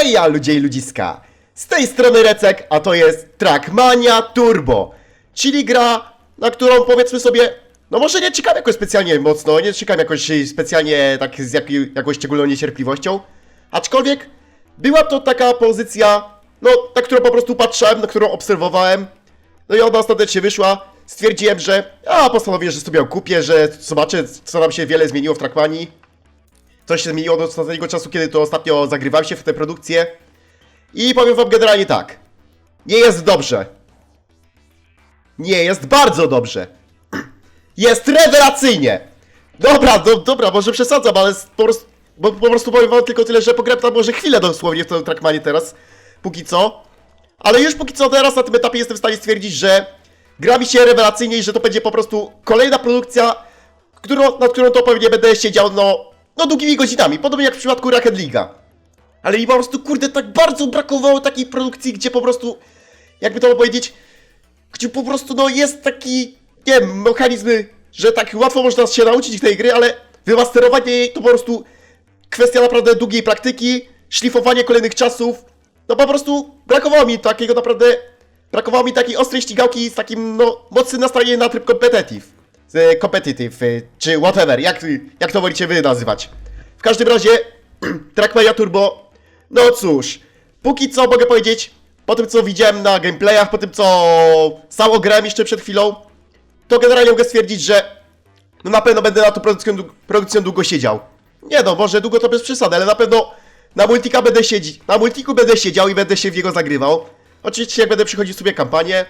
Heja ludzie i ludziska! Z tej strony Recek, a to jest Trackmania Turbo, czyli gra, na którą powiedzmy sobie, no może nie czekam jakoś specjalnie mocno, nie czekam jakoś specjalnie tak z jak, jakąś szczególną niecierpliwością, aczkolwiek była to taka pozycja, no na którą po prostu patrzyłem, na którą obserwowałem, no i ona ostatecznie wyszła, stwierdziłem, że a postanowię, że sobie ją kupię, że zobaczę co nam się wiele zmieniło w Trackmanii, coś się zmieniło od ostatniego czasu, kiedy to ostatnio zagrywałem się w tę produkcję. I powiem wam generalnie tak. Nie jest dobrze. Nie jest bardzo dobrze. Jest rewelacyjnie. Dobra, do, dobra, może przesadzam, ale po prostu, bo, po prostu powiem wam tylko tyle, że pograłem tam może chwilę dosłownie w tym Trackmanie teraz. Póki co. Ale już póki co teraz na tym etapie jestem w stanie stwierdzić, że gra mi się rewelacyjnie i że to będzie po prostu kolejna produkcja, którą, nad którą to pewnie będę siedział, no, no długimi godzinami, podobnie jak w przypadku Rocket League'a. Ale mi po prostu, kurde, tak bardzo brakowało takiej produkcji, gdzie po prostu, jakby to powiedzieć, gdzie po prostu, no, jest taki, nie wiem, mechanizmy, że tak łatwo można się nauczyć tej gry, ale wymasterowanie jej to po prostu kwestia naprawdę długiej praktyki, szlifowanie kolejnych czasów. No po prostu brakowało mi takiego naprawdę, brakowało mi takiej ostrej ścigałki z takim, no, mocnym nastawieniem na tryb competitive. Z competitive, y, czy whatever, jak, jak to wolicie wy nazywać. W każdym razie, Trackmania Turbo, no cóż, póki co mogę powiedzieć, po tym co widziałem na gameplayach, po tym co sam ograłem jeszcze przed chwilą, to generalnie mogę stwierdzić, że no na pewno będę na tą produkcją, produkcją długo siedział. Nie no, może długo to bez przesady, ale na pewno na multika będę siedzieć, na multiku będę siedział i będę się w niego zagrywał. Oczywiście jak będę przychodził sobie kampanię.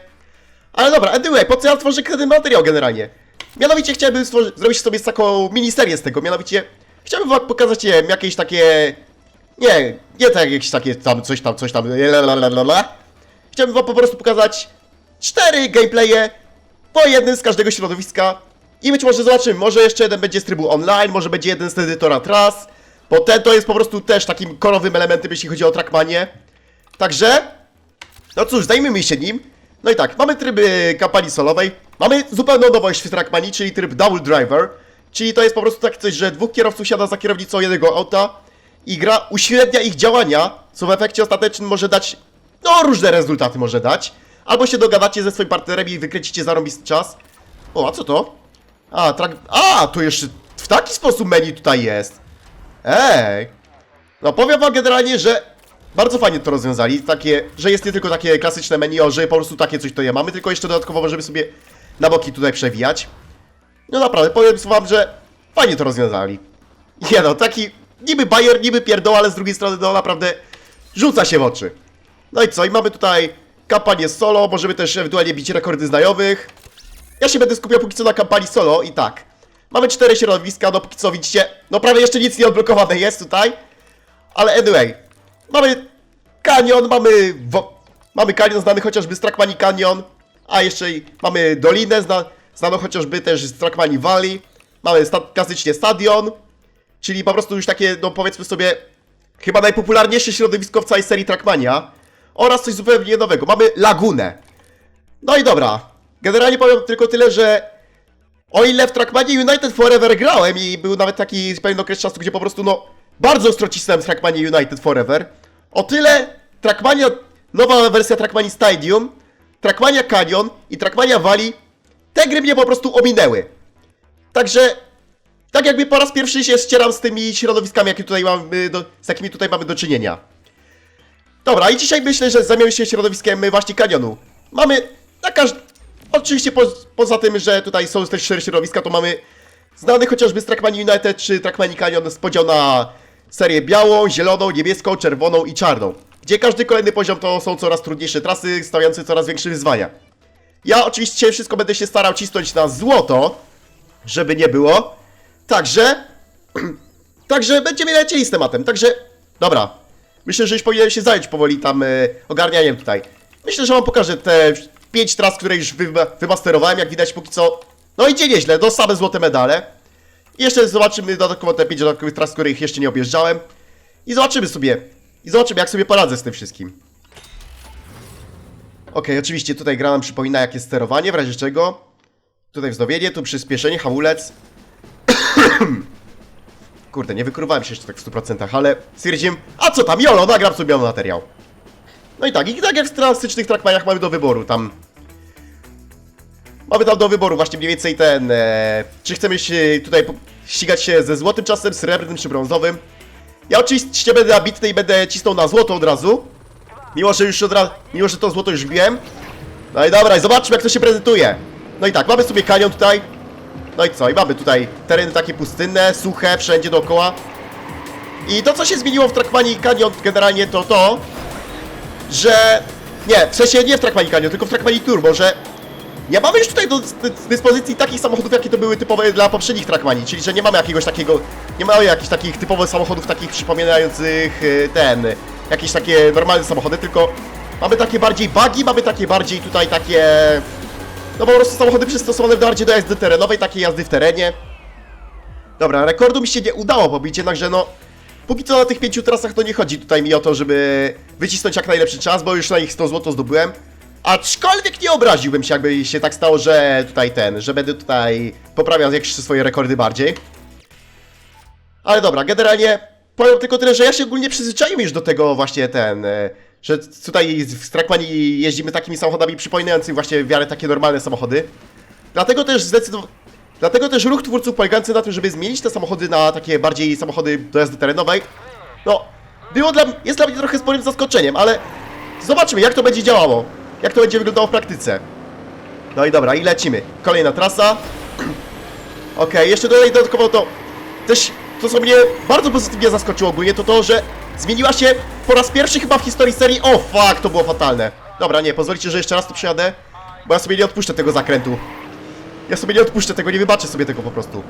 Ale dobra, anyway, po co ja tworzę ten materiał generalnie? Mianowicie chciałbym zrobić sobie taką miniserię z tego, mianowicie chciałbym wam pokazać, nie wiem, jakieś takie... Nie, nie tak jakieś takie tam, coś tam, coś tam, lalalala. Chciałbym wam po prostu pokazać cztery gameplaye po jednym z każdego środowiska. I być może zobaczymy, może jeszcze jeden będzie z trybu online, może będzie jeden z edytora tras, bo ten to jest po prostu też takim korowym elementem, jeśli chodzi o trackmanie. Także, no cóż, zajmijmy się nim. No i tak, mamy tryby kampanii solowej, mamy zupełną nowość w trackmanii, czyli tryb double driver, czyli to jest po prostu takie coś, że dwóch kierowców siada za kierownicą jednego auta i gra uśrednia ich działania, co w efekcie ostatecznym może dać, no różne rezultaty może dać. Albo się dogadacie ze swoim partnerem i wykręcicie zarąbisty czas. O, a co to? A, trak... A, to jeszcze w taki sposób menu tutaj jest. Ej. No powiem wam generalnie, że bardzo fajnie to rozwiązali. Takie, że jest nie tylko takie klasyczne menu, że po prostu takie coś to je mamy, tylko jeszcze dodatkowo możemy sobie na boki tutaj przewijać. No naprawdę, powiem wam, że fajnie to rozwiązali. Nie no, taki niby bajer, niby pierdoł, ale z drugiej strony no naprawdę rzuca się w oczy. No i co, i mamy tutaj kampanię solo, możemy też ewentualnie bić rekordy znajomych. Ja się będę skupiał póki co na kampanii solo i tak. Mamy cztery środowiska, no póki co widzicie, no prawie jeszcze nic nie odblokowane jest tutaj. Ale anyway, mamy kanion, mamy mamy kanion znany chociażby z Trackmanii Canyon, a jeszcze mamy dolinę zna znaną chociażby też z Trackmanii Valley. Mamy sta klasycznie stadion, czyli po prostu już takie, no powiedzmy sobie, chyba najpopularniejsze środowisko w całej serii Trackmania. Oraz coś zupełnie nowego, mamy lagunę. No i dobra. Generalnie powiem tylko tyle, że o ile w Trackmanie United Forever grałem i był nawet taki pewien okres czasu, gdzie po prostu no bardzo ostro cisnąłem z Trackmanie United Forever, o tyle Trackmania, nowa wersja Trackmanii Stadium, Trackmania Canyon i Trackmania Valley, te gry mnie po prostu ominęły. Także tak jakby po raz pierwszy się ścieram z tymi środowiskami, jakie tutaj mamy do, z jakimi tutaj mamy do czynienia. Dobra, i dzisiaj myślę, że zajmiemy się środowiskiem właśnie kanionu. Mamy na każdy... Oczywiście po, poza tym, że tutaj są też cztery środowiska, to mamy znany chociażby z Trackmanii United czy Trackmanii Canyon z podział na serię białą, zieloną, niebieską, czerwoną i czarną. Gdzie każdy kolejny poziom to są coraz trudniejsze trasy, stawiające coraz większe wyzwania. Ja oczywiście wszystko będę się starał cisnąć na złoto, żeby nie było. Także... Także będziemy lecieli z tematem. Także, dobra. Myślę, że już powinienem się zająć powoli tam e, ogarnianiem tutaj. Myślę, że wam pokażę te pięć tras, które już wy, wymasterowałem. Jak widać póki co, no idzie nieźle, do same złote medale. I jeszcze zobaczymy dodatkowo te pięć dodatkowych tras, których jeszcze nie objeżdżałem. I zobaczymy sobie, i zobaczymy jak sobie poradzę z tym wszystkim. Okej, oczywiście tutaj gra nam przypomina jakie sterowanie, w razie czego. Tutaj wznowienie, tu przyspieszenie, hamulec. Kurde, nie wykurwałem się jeszcze tak w 100%, ale stwierdziłem, a co tam, jolo, nagram sobie materiał. No i tak, i tak jak w klasycznych trackmaniach mamy do wyboru, tam... Mamy tam do wyboru właśnie mniej więcej ten, e, czy chcemy się tutaj ścigać się ze złotym czasem, srebrnym czy brązowym. Ja oczywiście będę ambitny i będę cisnął na złoto od razu. Mimo, że już od razu, mimo, że to złoto już wbiłem. No i dobra, i zobaczmy jak to się prezentuje. No i tak, mamy sobie kanion tutaj. No i co, i mamy tutaj tereny takie pustynne, suche, wszędzie dookoła. I to, co się zmieniło w Trackmanii Canyon generalnie to to, że... Nie, w sensie nie w Trackmanii Canyon, tylko w Trackmanii Turbo, że nie mamy już tutaj do dy- dyspozycji takich samochodów, jakie to były typowe dla poprzednich Trackmanii, czyli że nie mamy jakiegoś takiego, nie mamy jakichś takich typowych samochodów, takich przypominających y, ten, jakieś takie normalne samochody, tylko mamy takie bardziej buggy, mamy takie bardziej tutaj takie, no po prostu samochody przystosowane bardziej do jazdy terenowej, takiej jazdy w terenie. Dobra, rekordu mi się nie udało pobić, jednakże no, póki co na tych pięciu trasach to nie chodzi tutaj mi o to, żeby wycisnąć jak najlepszy czas, bo już na ich 100 zł zdobyłem. Aczkolwiek nie obraziłbym się, jakby się tak stało, że tutaj ten, że będę tutaj poprawiał jakieś swoje rekordy bardziej. Ale dobra, generalnie powiem tylko tyle, że ja się ogólnie przyzwyczaiłem już do tego właśnie ten, e, że tutaj w Trackmanii jeździmy takimi samochodami przypominającymi właśnie w miarę takie normalne samochody. Dlatego też zdecydowanie... Dlatego też ruch twórców polegający na tym, żeby zmienić te samochody na takie bardziej samochody do jazdy terenowej, no, było dla, jest dla mnie trochę sporym zaskoczeniem, ale zobaczymy jak to będzie działało, jak to będzie wyglądało w praktyce. No i dobra, i lecimy. Kolejna trasa. Okej, jeszcze tutaj dodatkowo to też to co mnie bardzo pozytywnie zaskoczyło ogólnie to to, że zmieniła się po raz pierwszy chyba w historii serii. O fuck, to było fatalne. Dobra, nie, pozwolicie, że jeszcze raz to przejadę, bo ja sobie nie odpuszczę tego zakrętu. Ja sobie nie odpuszczę tego, nie wybaczę sobie tego po prostu.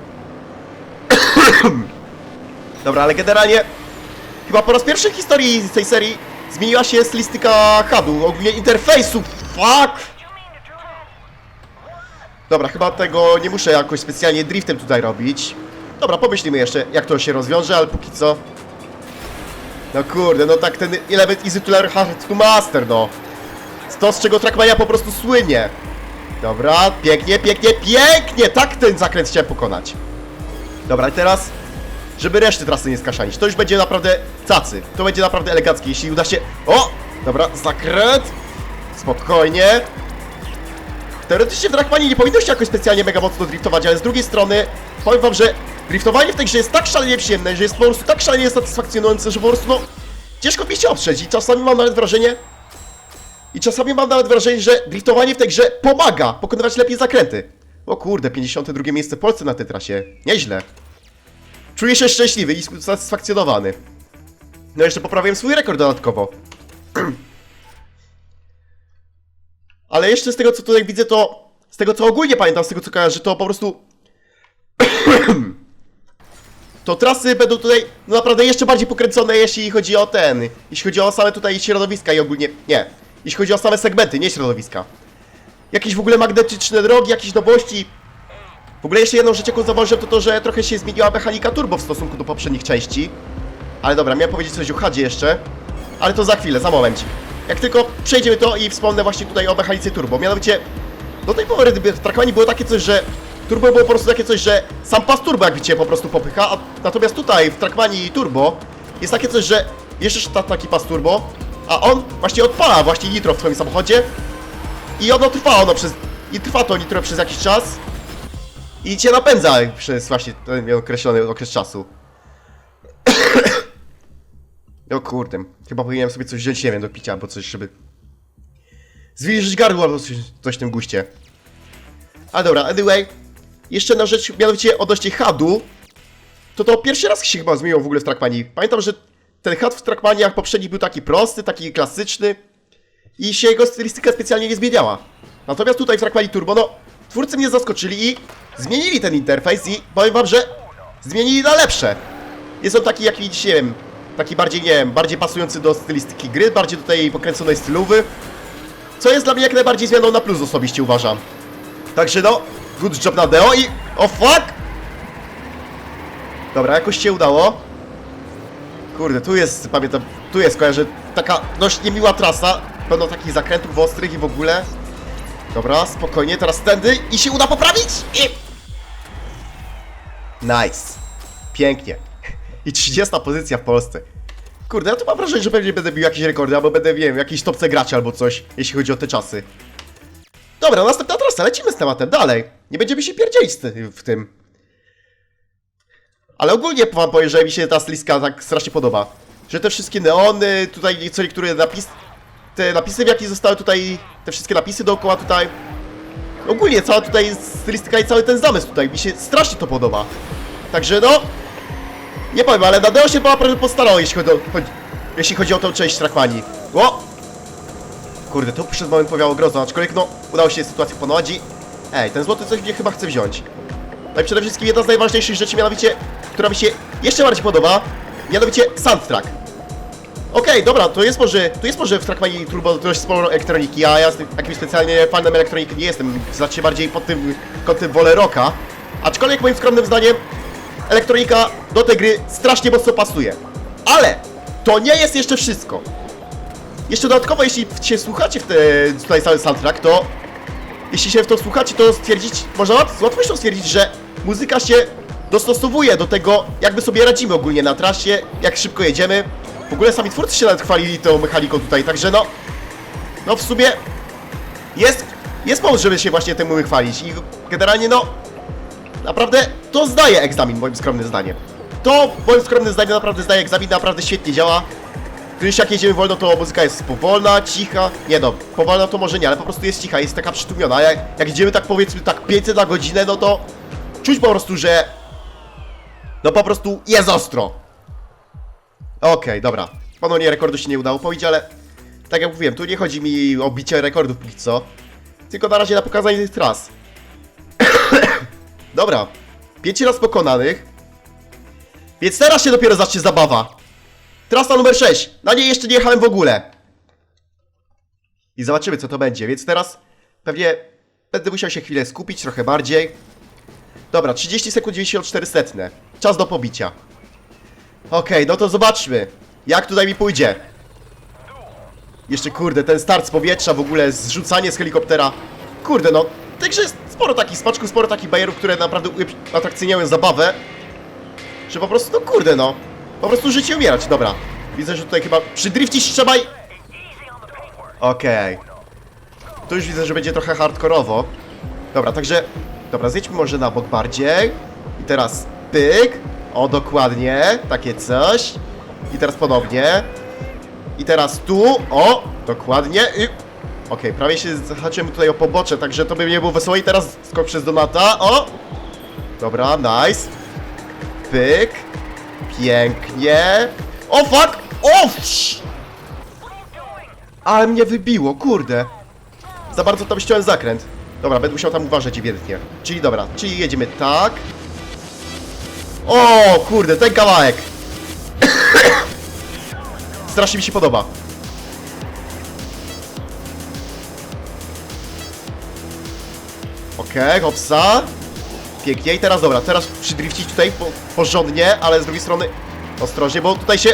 Dobra, ale generalnie chyba po raz pierwszy w historii tej serii zmieniła się stylistyka HUD-u, ogólnie interfejsu. Fuck! Dobra, chyba tego nie muszę jakoś specjalnie driftem tutaj robić. Dobra, pomyślimy jeszcze, jak to się rozwiąże, ale póki co... No kurde, no tak ten element easy to hard to master, no. To, z czego Trackmania po prostu słynie. Dobra, pięknie, pięknie, pięknie! Tak ten zakręt chciałem pokonać. Dobra, teraz, żeby reszty trasy nie skaszanić, to już będzie naprawdę cacy. To będzie naprawdę eleganckie, jeśli uda się... O! Dobra, zakręt! Spokojnie. Teoretycznie w Trackmanie nie powinno się jakoś specjalnie mega mocno driftować, ale z drugiej strony powiem wam, że driftowanie w tej grze jest tak szalenie przyjemne, że jest po prostu tak szalenie satysfakcjonujące, że po prostu no... Ciężko mi się oprzeć i czasami mam nawet wrażenie, i czasami mam nawet wrażenie, że driftowanie w tej grze pomaga pokonywać lepiej zakręty. O kurde, 52 miejsce w Polsce na tej trasie. Nieźle. Czuję się szczęśliwy i usatysfakcjonowany. No jeszcze poprawiłem swój rekord dodatkowo. Ale jeszcze z tego co tutaj widzę, to z tego co ogólnie pamiętam, z tego co kojarzę, to po prostu to trasy będą tutaj no naprawdę jeszcze bardziej pokręcone, jeśli chodzi o ten, jeśli chodzi o same tutaj środowiska i ogólnie, nie, jeśli chodzi o same segmenty, nie środowiska. Jakieś w ogóle magnetyczne drogi, jakieś nowości. W ogóle jeszcze jedną rzecz, jaką zauważyłem, to to, że trochę się zmieniła mechanika turbo w stosunku do poprzednich części. Ale dobra, miałem powiedzieć coś o Hadzie jeszcze, ale to za chwilę, za moment. Jak tylko przejdziemy to i wspomnę właśnie tutaj o mechanice turbo, mianowicie do tej pory w Trackmanii było takie coś, że turbo było po prostu takie coś, że sam pas turbo jak widzicie po prostu popycha, a natomiast tutaj w Trackmanii turbo jest takie coś, że jeszcze ta, taki pas turbo, a on właśnie odpala właśnie nitro w twoim samochodzie i ono trwa ono przez, i trwa to nitro przez jakiś czas i cię napędza przez właśnie ten określony okres czasu. O kurde, chyba powinienem sobie coś wziąć, nie wiem, do picia albo coś, żeby zwilżyć gardło albo coś, coś w tym guście. Ale dobra, anyway, jeszcze na rzecz, mianowicie odnośnie HUD-u, to to pierwszy raz się chyba zmieniło w ogóle w Trackmanii. Pamiętam, że ten HUD w Trackmaniach poprzednich był taki prosty, taki klasyczny i się jego stylistyka specjalnie nie zmieniała. Natomiast tutaj w Trackmanii Turbo, no, twórcy mnie zaskoczyli i zmienili ten interfejs i powiem wam, że zmienili na lepsze. Jest on taki, jaki dzisiaj, nie wiem, taki bardziej, nie wiem, bardziej pasujący do stylistyki gry, bardziej do tej pokręconej stylowy, co jest dla mnie jak najbardziej zmianą na plus osobiście uważam. Także no, good job na Deo i... O fuck! Dobra, jakoś się udało. Kurde, tu jest, pamiętam, tu jest, kojarzę, taka dość niemiła trasa, pełno takich zakrętów ostrych i w ogóle. Dobra, spokojnie, teraz tędy i się uda poprawić i... Nice. Pięknie. I 30 pozycja w Polsce. Kurde, ja tu mam wrażenie, że pewnie będę bił jakieś rekordy, albo będę, wiem, jakiś topce graczy albo coś, jeśli chodzi o te czasy. Dobra, następna trasa, lecimy z tematem, dalej. Nie będziemy się pierdzielić w tym. Ale ogólnie wam powiem, że mi się ta stylistka tak strasznie podoba. Że te wszystkie neony, tutaj co niektóre napis... Te napisy, w jakich zostały tutaj... Te wszystkie napisy dookoła tutaj... Ogólnie cała tutaj stylistyka i cały ten zamysł tutaj, mi się strasznie to podoba. Także no... Nie powiem, ale Nadeo się naprawdę postarało, jeśli chodzi o, jeśli chodzi o tą część Trackmanii. O! Kurde, to przez moment powiało grozno, aczkolwiek no, udało się sytuację ponować i... Ej, ten złoty coś mnie chyba chce wziąć. No i przede wszystkim jedna z najważniejszych rzeczy, mianowicie, która mi się jeszcze bardziej podoba, mianowicie soundtrack. Okej, dobra, to jest może, to jest może w Trackmanii Turbo dość sporo elektroniki, a ja z tym jakimś specjalnie fanem elektroniki nie jestem, znaczy bardziej pod tym kątem wolę rocka. Aczkolwiek moim skromnym zdaniem elektronika do tej gry strasznie mocno pasuje. Ale to nie jest jeszcze wszystko. Jeszcze dodatkowo, jeśli się słuchacie w te, tutaj cały soundtrack, to jeśli się w to słuchacie, to stwierdzić, można z łatwością stwierdzić, że muzyka się dostosowuje do tego, jak my sobie radzimy ogólnie na trasie, jak szybko jedziemy. W ogóle sami twórcy się nawet chwalili tą mechaniką tutaj, także no, no w sumie jest, jest powód, żeby się właśnie temu chwalić i generalnie no, naprawdę to zdaje egzamin, moim skromnym zdaniem. To, moim skromnym zdaniem, naprawdę zdaje egzamin, naprawdę świetnie działa. Gdyż jak jedziemy wolno, to muzyka jest powolna, cicha. Nie no, powolna to może nie, ale po prostu jest cicha, jest taka przytłumiona. Jak, jak jedziemy tak powiedzmy tak 500 na godzinę, no to czuć po prostu, że no po prostu jest ostro. Okej, dobra. Ponownie rekordu się nie udało pobić, ale tak jak mówiłem, tu nie chodzi mi o bicie rekordów póki co, tylko na razie na pokazanie tych tras. dobra, pięć raz pokonanych, więc teraz się dopiero zacznie zabawa. Trasa numer 6. Na niej jeszcze nie jechałem w ogóle. I zobaczymy, co to będzie. Więc teraz pewnie będę musiał się chwilę skupić trochę bardziej. Dobra, 30 sekund 94 setne. Czas do pobicia. Okej, no to zobaczmy, jak tutaj mi pójdzie. Jeszcze kurde, ten start z powietrza w ogóle, zrzucanie z helikoptera. Kurde, no, także jest sporo takich smaczków, sporo takich bajerów, które naprawdę atrakcyjniają zabawę. Że po prostu, no kurde, no. Po prostu życie umierać, dobra. Widzę, że tutaj chyba przy drifcie trzymaj. Okej. Tu już widzę, że będzie trochę hardkorowo. Dobra, także... Dobra, zjedźmy może na bok bardziej. I teraz pyk. O, dokładnie. Takie coś. I teraz ponownie. I teraz tu. O, dokładnie. I... Okej, prawie się zahaczyłem tutaj o pobocze, także to by nie było wesoło. I teraz skok przez Donata. O! Dobra, nice. Pyk. Pięknie. O fuck! O! Ale mnie wybiło, kurde. Za bardzo tam ściąłem zakręt. Dobra, będę musiał tam uważać ewidentnie. Czyli dobra, czyli jedziemy tak. O, kurde, ten kawałek. Strasznie mi się podoba. Okej, hopsa. Pięknie i teraz dobra, teraz przydrifcić tutaj po, porządnie, ale z drugiej strony ostrożnie, bo tutaj się...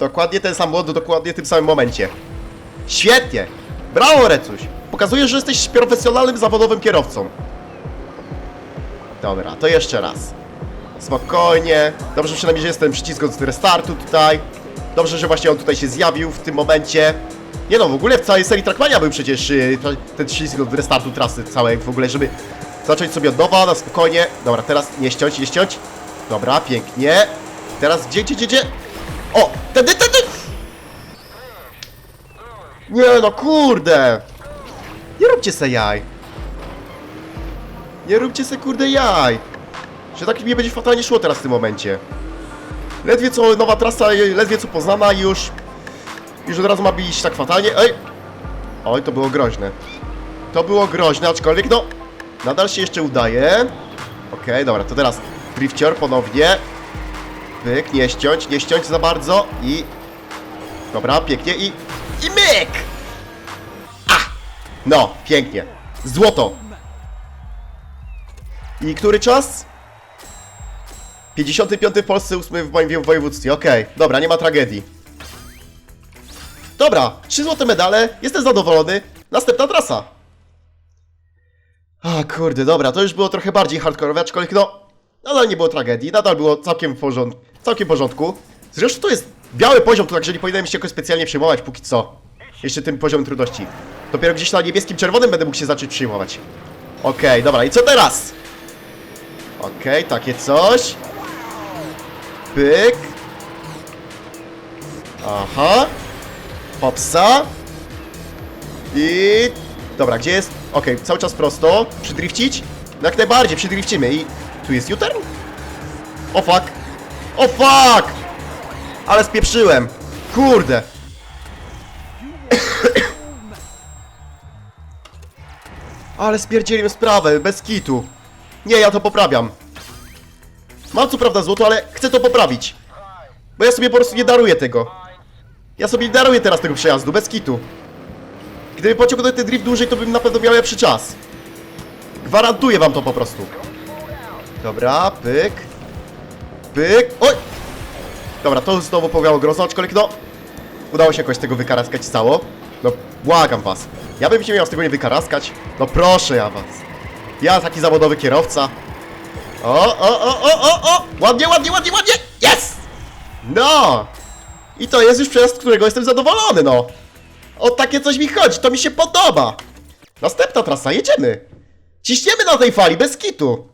Dokładnie ten sam błąd, dokładnie w tym samym momencie. Świetnie! Brawo, Recuś! Pokazujesz, że jesteś profesjonalnym, zawodowym kierowcą. Dobra, to jeszcze raz. Spokojnie. Dobrze przynajmniej, że jest ten przycisk od restartu tutaj. Dobrze, że właśnie on tutaj się zjawił w tym momencie. Nie no, w ogóle w całej serii Trackmania był przecież to- ten przycisk od restartu trasy całej w ogóle, żeby zacząć sobie od nowa, na spokojnie. Dobra, teraz nie ściąć, nie ściąć. Dobra, pięknie. Teraz gdzie, gdzie, gdzie, gdzie? O! Tędy, tędy! Nie no, kurde! Nie róbcie se jaj. Nie róbcie se kurde jaj. Że tak mi będzie fatalnie szło teraz w tym momencie. Ledwie co nowa trasa, ledwie co poznana już... Już od razu ma iść tak fatalnie. Ej! Oj, to było groźne. To było groźne, aczkolwiek no... Nadal się jeszcze udaje. Okej, dobra, to teraz drifcior ponownie. Pyk, nie ściąć, nie ściąć za bardzo i... Dobra, pięknie i... I myk! A! No, pięknie. Złoto. I który czas? 55 w Polsce, 8 w moim województwie. Okej, dobra, nie ma tragedii. Dobra, trzy złote medale, jestem zadowolony. Następna trasa. A kurde, dobra, to już było trochę bardziej hardkorowe, aczkolwiek no... Nadal nie było tragedii, nadal było całkiem w porządku. Całkiem w porządku. Zresztą to jest biały poziom, to także nie powinienem się jakoś specjalnie przejmować póki co. Jeszcze tym poziomem trudności. Dopiero gdzieś na niebieskim, czerwonym będę mógł się zacząć przejmować. Okej, dobra, i co teraz? Okej, takie coś. Pyk. Aha. Hopsa. I... Dobra, gdzie jest? Okej, cały czas prosto. Przydrifcić? No jak najbardziej, przydrifcimy i... Tu jest U-turn? O fuck! O fuck! Ale spieprzyłem! Kurde! Ale spierdzieliłem sprawę, bez kitu. Nie, ja to poprawiam. Mam co prawda złoto, ale chcę to poprawić. Bo ja sobie po prostu nie daruję tego. Ja sobie nie daruję teraz tego przejazdu, bez kitu. Gdyby pociągnął ten drift dłużej, to bym na pewno miał lepszy czas. Gwarantuję wam to po prostu. Dobra, pyk. Pyk. Oj! Dobra, to znowu powiało grozno, aczkolwiek no... Udało się jakoś tego wykaraskać cało. No, błagam was. Ja bym się miał z tego nie wykaraskać. No proszę ja was. Ja taki zawodowy kierowca. O, o, o, o, o, o! Ładnie, ładnie, ładnie, ładnie! Jest! No! I to jest już przejazd, którego jestem zadowolony, no. O takie coś mi chodzi, to mi się podoba. Następna trasa, jedziemy. Ciśniemy na tej fali, bez kitu.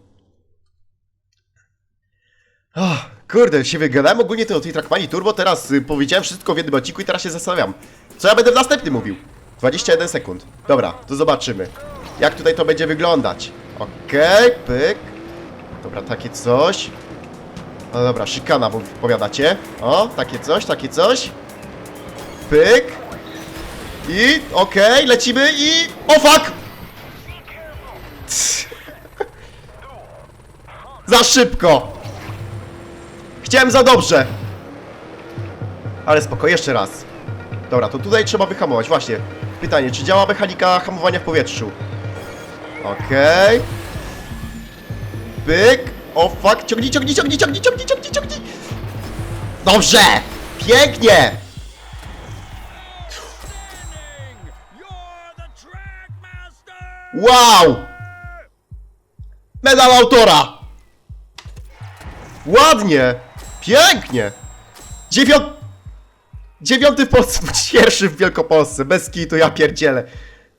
Kurde, się wygadałem ogólnie to o tej Trackmanii Turbo, teraz y, powiedziałem wszystko w jednym odcinku i teraz się zastanawiam. Co ja będę w następnym mówił? 21 sekund. Dobra, to zobaczymy. Jak tutaj to będzie wyglądać. Okej, pyk. Dobra, takie coś. No dobra, szykana, bo powiadacie. O, takie coś, takie coś. Pyk. I, okej, lecimy i... O fuck! Za szybko! Chciałem za dobrze! Ale spoko, jeszcze raz. Dobra, to tutaj trzeba wyhamować, właśnie. Pytanie, czy działa mechanika hamowania w powietrzu? Okej. Pyk. O fuck, ciągnij, ciągnij, ciągnij, ciągnij, ciągnij, ciągnij, ciągnij. Dobrze! Pięknie! Wow! Medal autora! Ładnie! Pięknie! Dziewią... Dziewiąty pierwszy w Wielkopolsce, bez kitu, ja pierdzielę.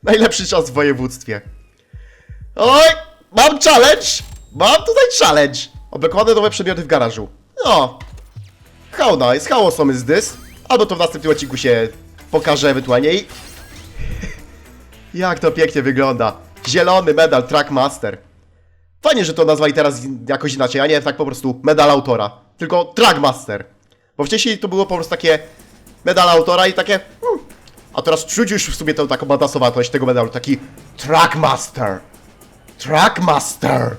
Najlepszy czas w województwie. Oj, mam challenge! Mam tutaj challenge! Oblokowane nowe przedmioty w garażu. No. How nice, how awesome is this? Albo to w następnym odcinku się pokaże ewentualnie i... Jak to pięknie wygląda. Zielony medal Trackmaster. Fajnie, że to nazwali teraz jakoś inaczej, a nie tak po prostu medal autora. Tylko Trackmaster. Bo wcześniej to było po prostu takie medal autora i takie... Hmm. A teraz czuć już w sobie tą taką badasowatość tego medalu. Taki Trackmaster. Trackmaster.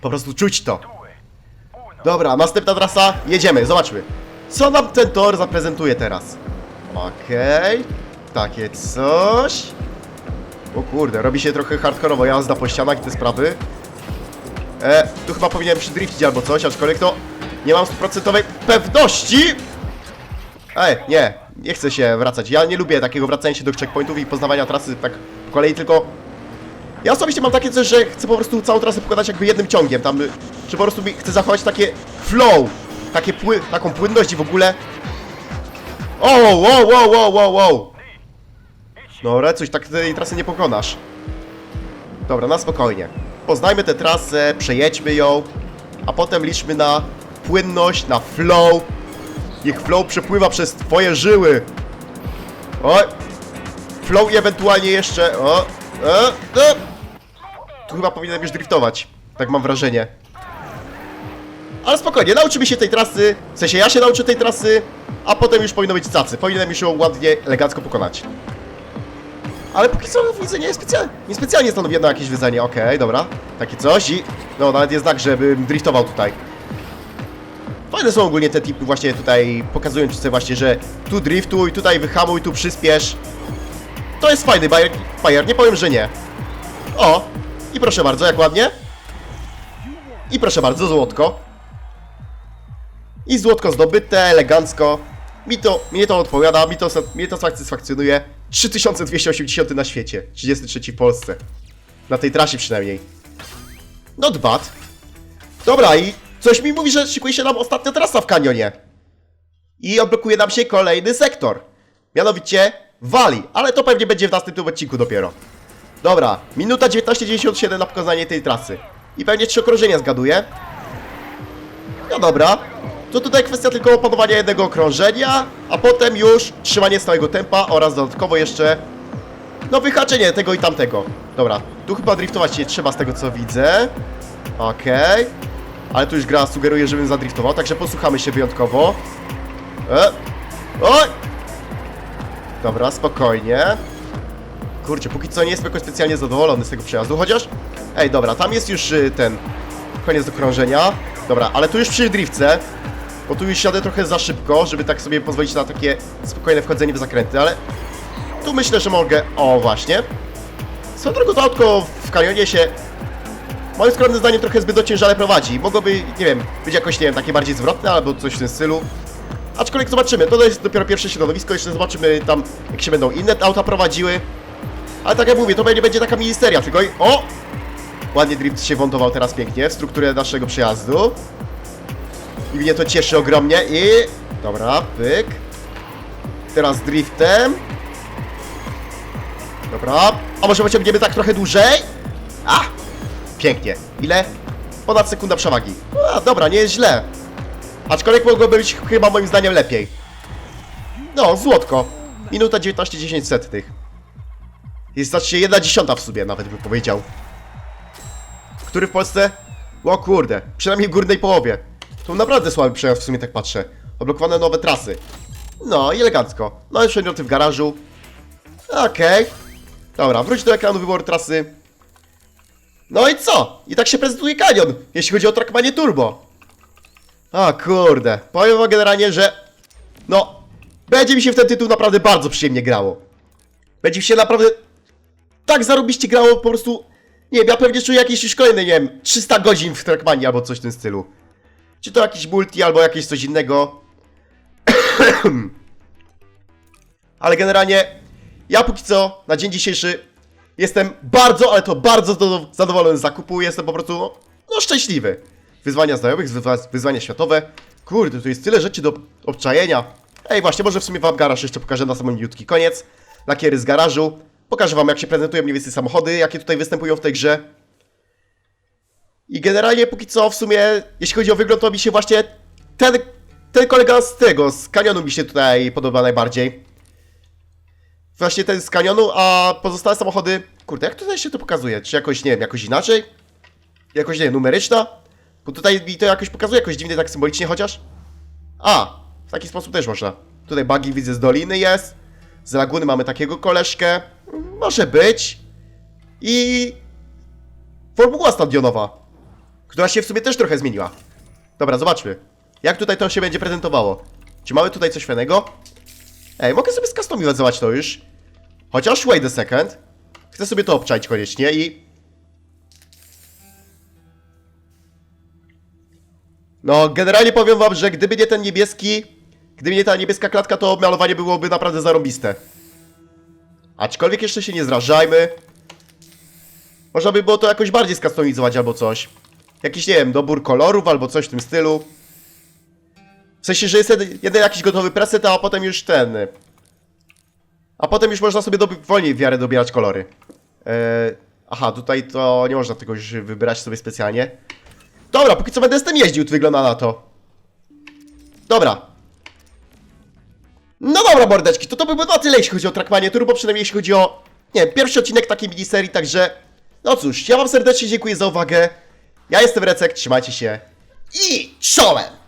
Po prostu czuć to. Dobra, następna trasa. Jedziemy, zobaczmy. Co nam ten tor zaprezentuje teraz? Okej. Takie coś. O kurde, robi się trochę hardkorowo jazda po ścianach i te sprawy. E, tu chyba powinienem przydriftić albo coś, aczkolwiek to nie mam stuprocentowej pewności. Ej, nie, nie chcę się wracać. Ja nie lubię takiego wracania się do checkpointów i poznawania trasy tak po kolei, tylko... Ja osobiście mam takie coś, że chcę po prostu całą trasę pokonać jakby jednym ciągiem, tam, że po prostu chcę zachować takie flow, takie pły, taką płynność i w ogóle... O, wow, wow, wow, wow, wow. Dobra, coś tak tej trasy nie pokonasz. Dobra, na spokojnie. Poznajmy tę trasę, przejedźmy ją, a potem liczmy na płynność, na flow. Niech flow przepływa przez twoje żyły. Oj. Flow i ewentualnie jeszcze... O, e, e. Tu chyba powinienem już driftować. Tak mam wrażenie. Ale spokojnie, nauczymy się tej trasy, w sensie ja się nauczę tej trasy, a potem już powinno być cacy. Powinienem już ją ładnie, elegancko pokonać. Ale póki co widzę, nie specjalnie, nie specjalnie stanowione jakieś wyzwanie. Okej, dobra. Takie coś i... No, nawet jest znak, żebym driftował tutaj. Fajne są ogólnie te tipy właśnie tutaj pokazujące właśnie, że tu driftuj, tutaj wyhamuj, tu przyspiesz. To jest fajny bajer, bajer, nie powiem, że nie. O! I proszę bardzo, jak ładnie. I proszę bardzo, złotko. I złotko zdobyte, elegancko. Mi to, mnie to odpowiada, mi to, mnie to satysfakcjonuje. 3280 na świecie, 33 w Polsce. Na tej trasie przynajmniej. Not bad. Dobra, i coś mi mówi, że szykuje się nam ostatnia trasa w kanionie. I odblokuje nam się kolejny sektor. Mianowicie Wali, ale to pewnie będzie w następnym odcinku dopiero. Dobra, minuta 19.97 na pokazanie tej trasy. I pewnie trzy okrążenia zgaduję. No dobra. To tutaj kwestia tylko opanowania jednego okrążenia, a potem już trzymanie stałego tempa oraz dodatkowo jeszcze no wyhaczenie tego i tamtego. Dobra, tu chyba driftować nie trzeba z tego co widzę. Okej. Ale tu już gra sugeruje, żebym zadriftował, także posłuchamy się wyjątkowo. E. Oj! Dobra, spokojnie. Kurczę, póki co nie jestem jakoś specjalnie zadowolony z tego przejazdu, chociaż... Ej, dobra, tam jest już y, ten... Koniec okrążenia. Dobra, ale tu już przy driftce, bo tu już jadę trochę za szybko, żeby tak sobie pozwolić na takie spokojne wchodzenie w zakręty, ale... Tu myślę, że mogę... O, właśnie. Swoją drogą to autko w kanionie się... Moim skromnym zdaniem trochę zbyt ociężale prowadzi. Mogłoby, nie wiem, być jakoś, nie wiem, takie bardziej zwrotne albo coś w tym stylu. Aczkolwiek zobaczymy, to jest dopiero pierwsze środowisko, jeszcze zobaczymy tam, jak się będą inne auta prowadziły. Ale tak jak mówię, to będzie, będzie taka ministeria, tylko i... O! Ładnie drift się wątował teraz pięknie w strukturę naszego przejazdu. I mnie to cieszy ogromnie i... Dobra, pyk. Teraz driftem. Dobra. A może pociągniemy tak trochę dłużej? A! Pięknie. Ile? Ponad sekunda przewagi. A, dobra, nie jest źle. Aczkolwiek mogłoby być chyba moim zdaniem lepiej. No, złotko. Minuta 19-10 setnych. Jest znaczy jedna dziesiąta w sumie, nawet bym powiedział. Który w Polsce? O kurde, przynajmniej w górnej połowie. To naprawdę słaby przejazd w sumie tak patrzę. Odblokowane nowe trasy. No i elegancko. No i przedmioty w garażu. Okej. Dobra, wróć do ekranu wyboru trasy. No i co? I tak się prezentuje kanion, jeśli chodzi o Trackmanie Turbo. A kurde, powiem wam generalnie, że no, będzie mi się w ten tytuł naprawdę bardzo przyjemnie grało. Będzie mi się naprawdę tak zarobiście grało, po prostu, nie wiem, ja pewnie czuję jakieś już kolejne, nie wiem, 300 godzin w Trackmanie albo coś w tym stylu. Czy to jakiś multi, albo jakieś coś innego. Ale generalnie, ja póki co, na dzień dzisiejszy, jestem bardzo, ale to bardzo do- zadowolony z zakupu, jestem po prostu, no, szczęśliwy. Wyzwania znajomych, wyzwa- wyzwania światowe. Kurde, tu jest tyle rzeczy do obczajenia. Ej, właśnie, może w sumie wam garaż jeszcze pokażę na sam minutki koniec. Lakiery z garażu. Pokażę wam, jak się prezentują mniej więcej samochody, jakie tutaj występują w tej grze. I generalnie póki co w sumie, jeśli chodzi o wygląd, to mi się właśnie ten, ten kolega z tego, z kanionu mi się tutaj podoba najbardziej. Właśnie ten z kanionu, a pozostałe samochody... Kurde, jak tutaj się to pokazuje? Czy jakoś, nie wiem, jakoś inaczej? Jakoś, nie wiem, numeryczna? Bo tutaj mi to jakoś pokazuje, jakoś dziwnie tak symbolicznie chociaż. A, w taki sposób też można. Tutaj buggy widzę z doliny jest. Z laguny mamy takiego koleżkę. Może być. I... Formuła stadionowa. Która się w sumie też trochę zmieniła. Dobra, zobaczmy. Jak tutaj to się będzie prezentowało. Czy mamy tutaj coś fajnego? Ej, mogę sobie skustomizować to już. Chociaż wait a second. Chcę sobie to obczaić koniecznie i... No, generalnie powiem wam, że gdyby nie ten niebieski, gdyby nie ta niebieska klatka, to malowanie byłoby naprawdę zarąbiste. Aczkolwiek jeszcze się nie zrażajmy. Można by było to jakoś bardziej skustomizować albo coś. Jakiś, nie wiem, dobór kolorów albo coś w tym stylu. W sensie, że jest jeden, jeden jakiś gotowy preset, a potem już ten... A potem już można sobie wolniej w miarę dobierać kolory. Eee, aha, tutaj to nie można tego już wybierać sobie specjalnie. Dobra, póki co będę z tym jeździł, to wygląda na to. Dobra. No dobra, mordeczki, to to by było na tyle, jeśli chodzi o Trackmanie Turbo, przynajmniej jeśli chodzi o, nie wiem, pierwszy odcinek takiej miniserii, także... No cóż, ja wam serdecznie dziękuję za uwagę. Ja jestem Recek, trzymajcie się. I czołem!